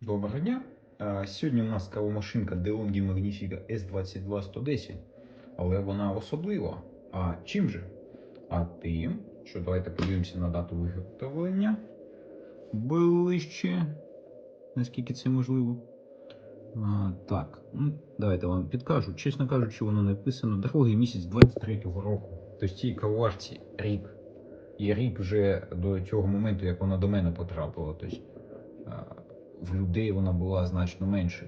Доброго дня. Е, Сьогодні у нас кавомашинка DeLonghi Magnifica S22110, але вона особлива. А чим же? А тим, що давайте подивимося на дату виготовлення ближче, наскільки це можливо. А, так, ну, давайте вам підкажу. Чесно кажучи, воно написано другий місяць 23-го року. Тобто цій кавоварці рік. І рік вже до цього моменту, як вона до мене потрапила. Тобто, в людей вона була значно менше.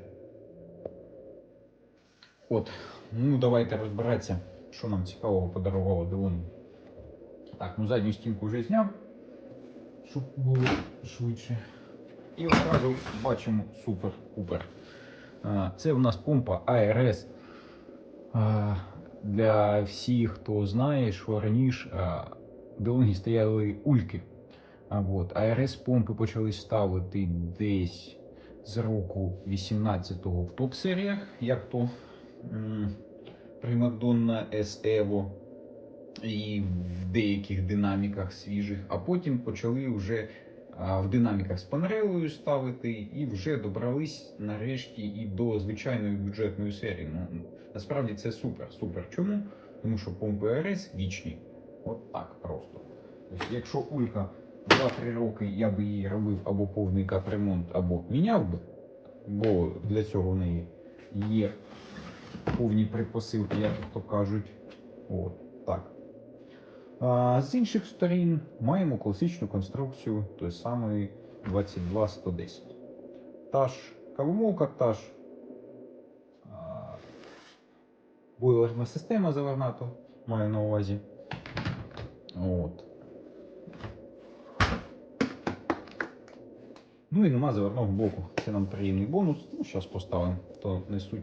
От, ну давайте розбиратися, що нам цікавого подарувало Делон. Так, ну задню стінку вже зняв, щоб було швидше. І одразу бачимо супер-пупер. А, Це у нас помпа ARS. Для всіх, хто знає, що раніше а, Делонгі стояли ульки. А от АРС помпи почали ставити десь з року 18-го в топ-серіях, як то Примадонна S Evo і в деяких динаміках свіжих, а потім почали вже в динаміках з панерелою ставити і вже добрались нарешті і до звичайної бюджетної серії. Ну, насправді це супер. Супер. Чому? Тому що помпи АРС вічні. От так просто. Тобто, якщо улька 2-3 роки я би її робив або повний капремонт, або міняв би, бо для цього в неї є повні предпосилки, як то кажуть. От, так. А, з інших сторін маємо класичну конструкцію тої самої 22110. Та ж кавомолка, та ж бойлерна система завернато, маю на увазі. От. Ну і нема заверного блоку. Це нам приємний бонус. Ну, зараз поставимо, то не суть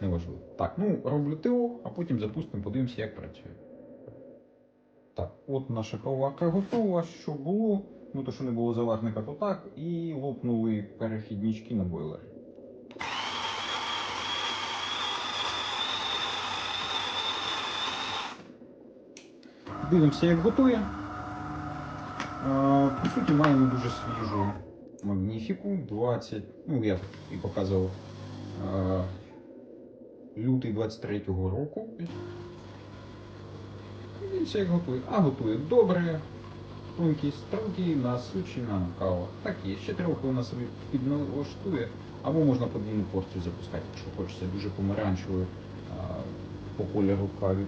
не важливо. Так, ну роблю ТО, а потім запустимо, подивимося, як працює. Так, от наша коварка готова. Що було? Ну, то, що не було заварника, то так. І лопнули перехіднички на бойлері. Дивимося, як готує. По суті, маємо дуже свіжу магніфіку 20. Ну, я і показував е, лютий 23-го року. Дивимося, як готує. А готує добре. Тонкі строки, насичена кава. Так є. Ще трохи вона собі підналаштує. Або можна подвійну порцію запускати, якщо хочеться дуже помаранчевою по кольору каві.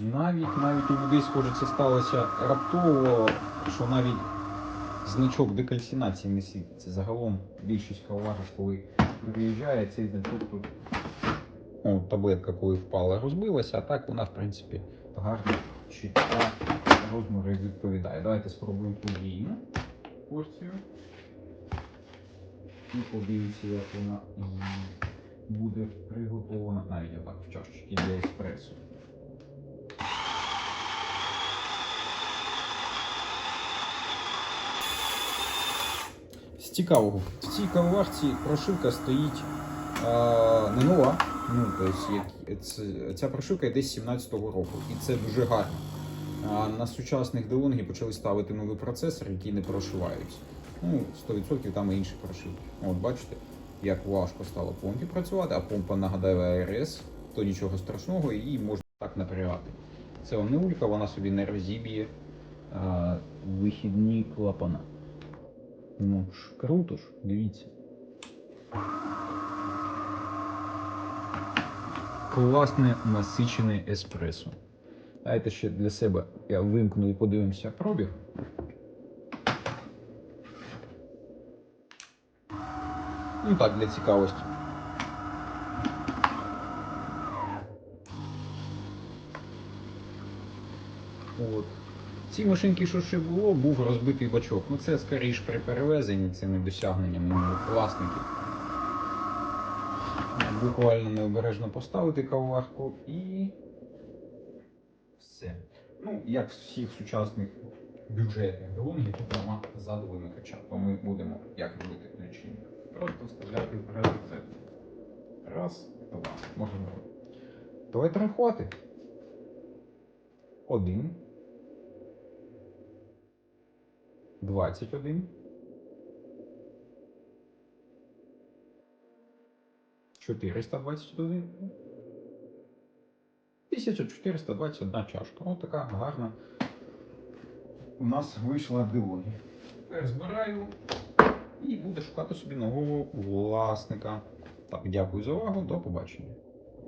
Навіть навіть у людей, схоже, це сталося раптово, що навіть значок декальцинації не світиться. Загалом більшість кавоварок, коли виїжджає, цей значок тут. О, таблетка, коли впала, розбилася, а так вона, в принципі, гарно чітка розміри відповідає. Давайте спробуємо подвійну порцію. І подивимося, як вона буде приготована навіть отак в чашечці для еспресо. Цікавого, в цій кавоварці прошивка стоїть а, не нова. Ну, тобто, ця прошивка йде з 17-го року, і це дуже гарно. А на сучасних DeLonghi почали ставити новий процесор, який не прошиваються. Ну, 100% там і інші прошивки. От бачите, як важко стало помпі працювати, а помпа нагадає АРС, то нічого страшного, її можна так напрягати. Це не улька, вона собі не розіб'є вихідні клапана. Ну ж, круто ж, дивіться. Класне насичене еспресо. Давайте ще для себе я вимкну і подивимося пробіг. Ну так, для цікавості. От. Ці машинки, що ще було, був розбитий бачок. Ну це скоріш при перевезенні, це не досягнення моїх власників. Буквально необережно поставити кавоварку і все. Ну, як всіх сучасних бюджетних долонгів, тут нема ззаду вимикача. То ми будемо як робити ключі. Просто вставляти в розетку. Раз, два. Можемо. Давайте рахувати. Один. 21. 421. 1421 чашка. Ось така гарна. У нас вийшла дивоні. Тепер збираю і буду шукати собі нового власника. Так, дякую за увагу, до побачення.